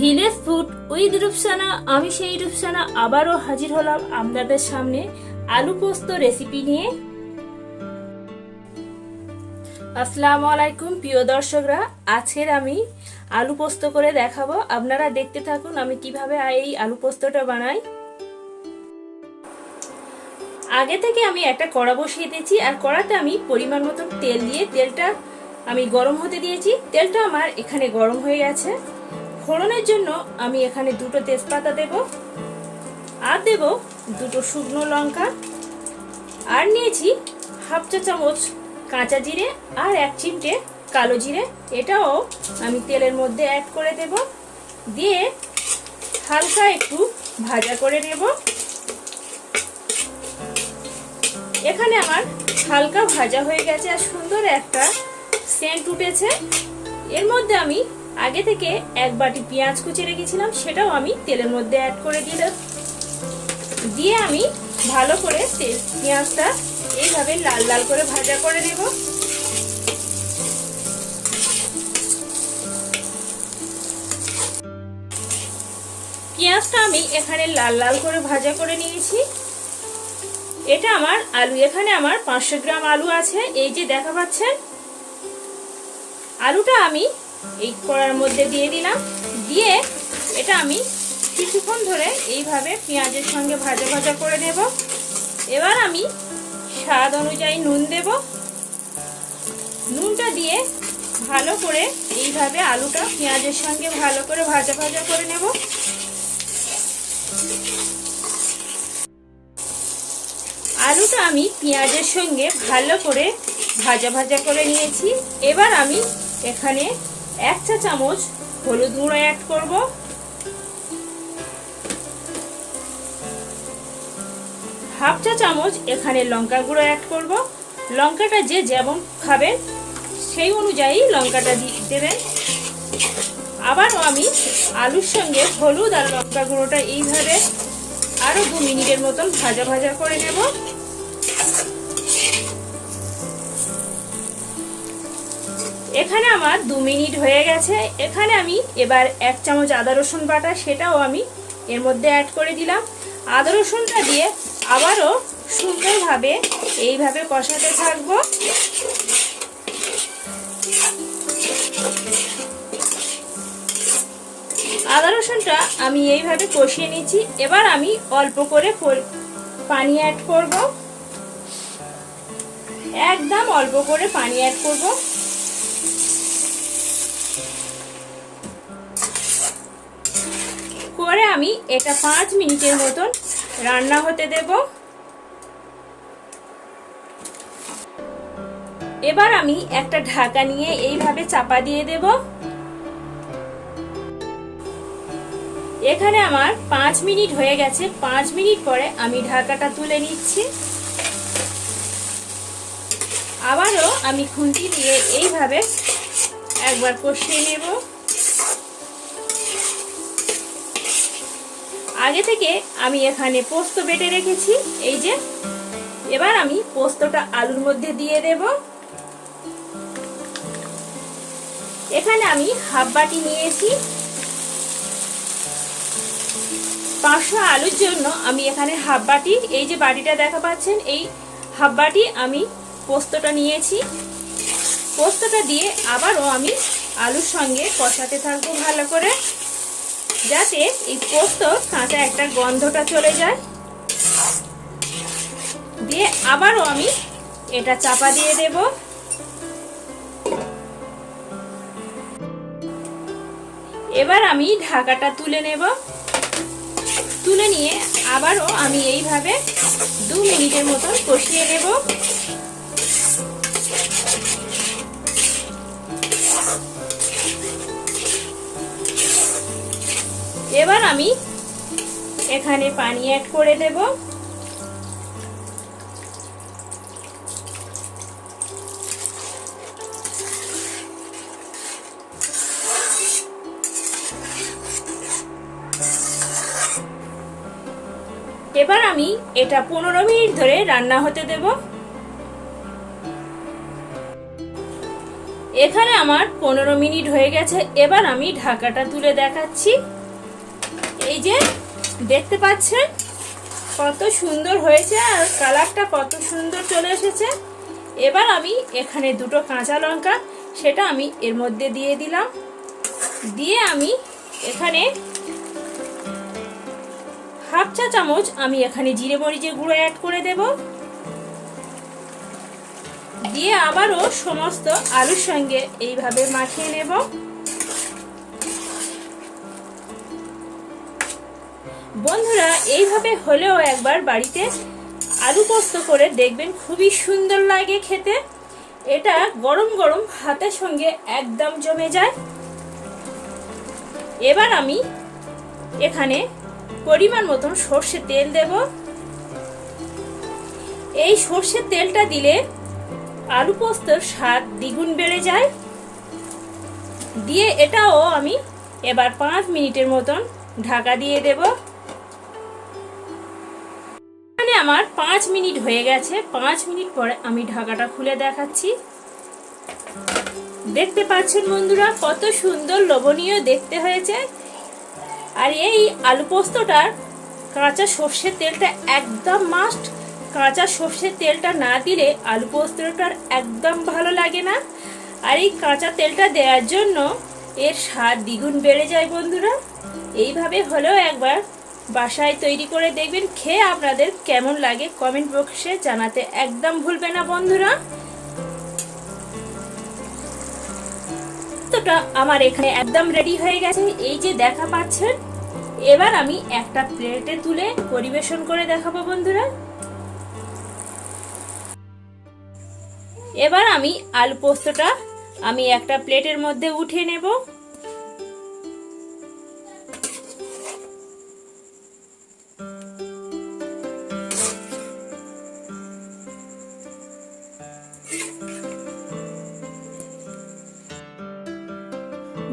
Village food with Rupsana, আমি সেই রূপসানা আবারও হাজির হলাম আপনাদের সামনে। আলু পোস্ত রেসিপি নিয়ে। আসসালামু আলাইকুম, প্রিয় দর্শকরা। আজকের আমি আলু পোস্ত করে দেখাবো। আপনারা দেখতে থাকুন আমি কীভাবে এই আলু পোস্তটা বানাই। আগে থেকে আমি একটা কড়া বসিয়ে দিয়েছি, আর কড়াতে আমি পরিমাণ মতো তেল দিয়ে তেলটা আমি গরম হতে দিয়েছি। তেলটা আমার এখানে গরম হয়ে গেছে। ফোড়নের জন্য আমি এখানে দুটো তেজপাতা দেব, আর দেব দুটো শুকনো লঙ্কা, আর নিয়েছি হাফ চা চামচ কাঁচা জিরে আর এক চিমটে কালো জিরে। এটাও আমি তেলের মধ্যে অ্যাড করে দেব, দিয়ে হালকা একটু ভাজা করে নেব। এখানে আমার হালকা ভাজা হয়ে গেছে আর সুন্দর একটা সেন্ট উঠেছে। এর মধ্যে আমি আগে থেকে এক বাটি পেঁয়াজ কুচি রেখেছিলাম, সেটাও আমি তেলের মধ্যে অ্যাড করে দিলাম। দিয়ে আমি ভালো করে পেঁয়াজটা এইভাবে লাল লাল করে ভাজা করে নেব। পেঁয়াজটা আমি এখানে লাল লাল করে ভাজা করে নিয়েছি। এটা আমার আলু, এখানে আমার পাঁচশো গ্রাম আলু আছে। এই যে দেখা পাচ্ছেন, আলুটা আমি এই কড়ার মধ্যে দিয়ে দিলাম। দিয়ে এটা আমি কিছুক্ষণ ধরে এইভাবে পেঁয়াজের সঙ্গে ভাজা ভাজা করে নেব। এবার আমি স্বাদ অনুযায়ী নুন দেব। নুনটা দিয়ে ভালো করে এইভাবে আলুটা পেঁয়াজের সঙ্গে ভালো করে ভাজা ভাজা করে নেব। আলুটা আমি পেঁয়াজের সঙ্গে ভালো করে ভাজা ভাজা করে নিয়েছি। এবার আমি এখানে এক চা চামচ হলুদ গুঁড়ো অ্যাড করব। হাফ চা চামচ এখানে লঙ্কা গুঁড়ো অ্যাড করব। লঙ্কাটা যে যেমন খাবেন, সেই অনুযায়ী লঙ্কাটা দিয়ে দেবেন। আবারও আমি আলুর সঙ্গে হলুদ আর লঙ্কা গুঁড়োটা এইভাবে আরও দু মিনিটের মতন ভাজা ভাজা করে নেব। এখানে আমার দু মিনিট হয়ে গেছে। এখানে আমি এবার এক চামচ আদা রসুন বাটা, সেটাও আমি এর মধ্যে অ্যাড করে দিলাম। আদা রসুনটা দিয়ে আবারও সুন্দরভাবে এইভাবে কষাতে থাকব। আদা রসুনটা আমি এইভাবে কষিয়ে নিচ্ছি। এবার আমি অল্প করে পানি অ্যাড করব। একদম অল্প করে পানি অ্যাড করব। করে আমি এটা পাঁচ মিনিটের মতন রান্না হতে দেব। এবার আমি একটা ঢাকা নিয়ে এইভাবে চাপা দিয়ে দেব। এখানে আমার পাঁচ মিনিট হয়ে গেছে। পাঁচ মিনিট পরে আমি ঢাকাটা তুলে নিচ্ছি। আবারও আমি খুন্তি দিয়ে এইভাবে একবার কষিয়ে নেব। আগে থেকে আমি এখানে পোস্ত বেটে রেখেছি, এই যে। এবার আমি পোস্তটা আলুর মধ্যে দিয়ে দেব। এখানে আমি হাফ বাটি নিয়েছি। পাঁচশো আলুর জন্য আমি এখানে হাফ বাটি, এই যে বাটিটা দেখা পাচ্ছেন, এই হাফ বাটি আমি পোস্তটা নিয়েছি। পোস্তটা দিয়ে আবারও আমি আলুর সঙ্গে কষাতে থাকব ভালো করে। যাতে এই পোস্ত কাঁচা একটা গন্ধটা চলে যায়। দিয়ে আবারও আমি এটা চাপা দিয়ে দেব। এবার আমি ঢাকাটা তুলে নেব। তুলে নিয়ে আবারও আমি এইভাবে দু মিনিটের মতন কষিয়ে নেব। এবার আমি এখানে পানি অ্যাড করে দেব। এবার আমি এটা পনেরো মিনিট ধরে রান্না হতে দেব। এখানে আমার পনেরো মিনিট হয়ে গেছে। এবার আমি ঢাকাটা তুলে দেখাচ্ছি। এই যে, দেখতে পাচ্ছেন? কত সুন্দর হয়েছে আর কালারটা কত সুন্দর চলে এসেছে। এবার আমি এখানে দুটো কাঁচা লঙ্কা, সেটা আমি এর মধ্যে দিয়ে দিলাম। দিয়ে আমি এখানে হাফ চা চামচ আমি এখানে জিরে মরিচের গুঁড়ো অ্যাড করে দেব। দিয়ে আবারও সমস্ত আলুর সঙ্গে এইভাবে মাখিয়ে নেব। বন্ধুরা, এইভাবে হলেও একবার বাড়িতে আলু পোস্ত করে দেখবেন খুবই সুন্দর লাগে খেতে। এটা গরম গরম ভাতের সঙ্গে একদম জমে যায়। এবার আমি এখানে পরিমাণ মতন সর্ষের তেল দেব। এই সর্ষের তেলটা দিলে আলু পোস্তর স্বাদ দ্বিগুণ বেড়ে যায়। দিয়ে এটাও আমি এবার পাঁচ মিনিটের মতন ঢাকা দিয়ে দেব। আমার পাঁচ মিনিট হয়ে গেছে। পাঁচ মিনিট পরে আমি ঢাকাটা খুলে দেখাচ্ছি। দেখতে পাচ্ছেন বন্ধুরা, কত সুন্দর লোভনীয় দেখতে হয়েছে। আর এই আলু পোস্তটার কাঁচা সর্ষের তেলটা একদম মাস্ট কাঁচা সর্ষের তেলটা না দিলে আলু পোস্তটার একদম ভালো লাগে না। আর এই কাঁচা তেলটা দেওয়ার জন্য এর স্বাদ দ্বিগুণ বেড়ে যায় বন্ধুরা। এইভাবে হলেও একবার বাসায় তৈরি করে দেখবেন খেয়ে আপনাদের কেমন লাগে কমেন্ট বক্সে জানাতে একদম ভুলবে না বন্ধুরা। তোটা আমার এখানে একদম রেডি হয়ে গেছে, এই যে দেখা পাচ্ছেন। এবার আমি একটা প্লেটে তুলে পরিবেশন করে দেখাবো বন্ধুরা। এবার আমি আলু পোস্তটা আমি একটা প্লেটের মধ্যে উঠিয়ে নেব।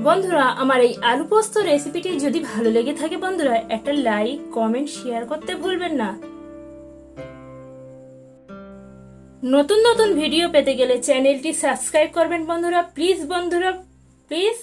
বন্ধুরা, আমার এই আলু পোস্ত রেসিপিটি যদি ভালো লেগে থাকে বন্ধুরা, একটা লাইক কমেন্ট শেয়ার করতে ভুলবেন না। নতুন নতুন ভিডিও পেতে গেলে চ্যানেলটি সাবস্ক্রাইব করবেন বন্ধুরা। প্লিজ বন্ধুরা প্লিজ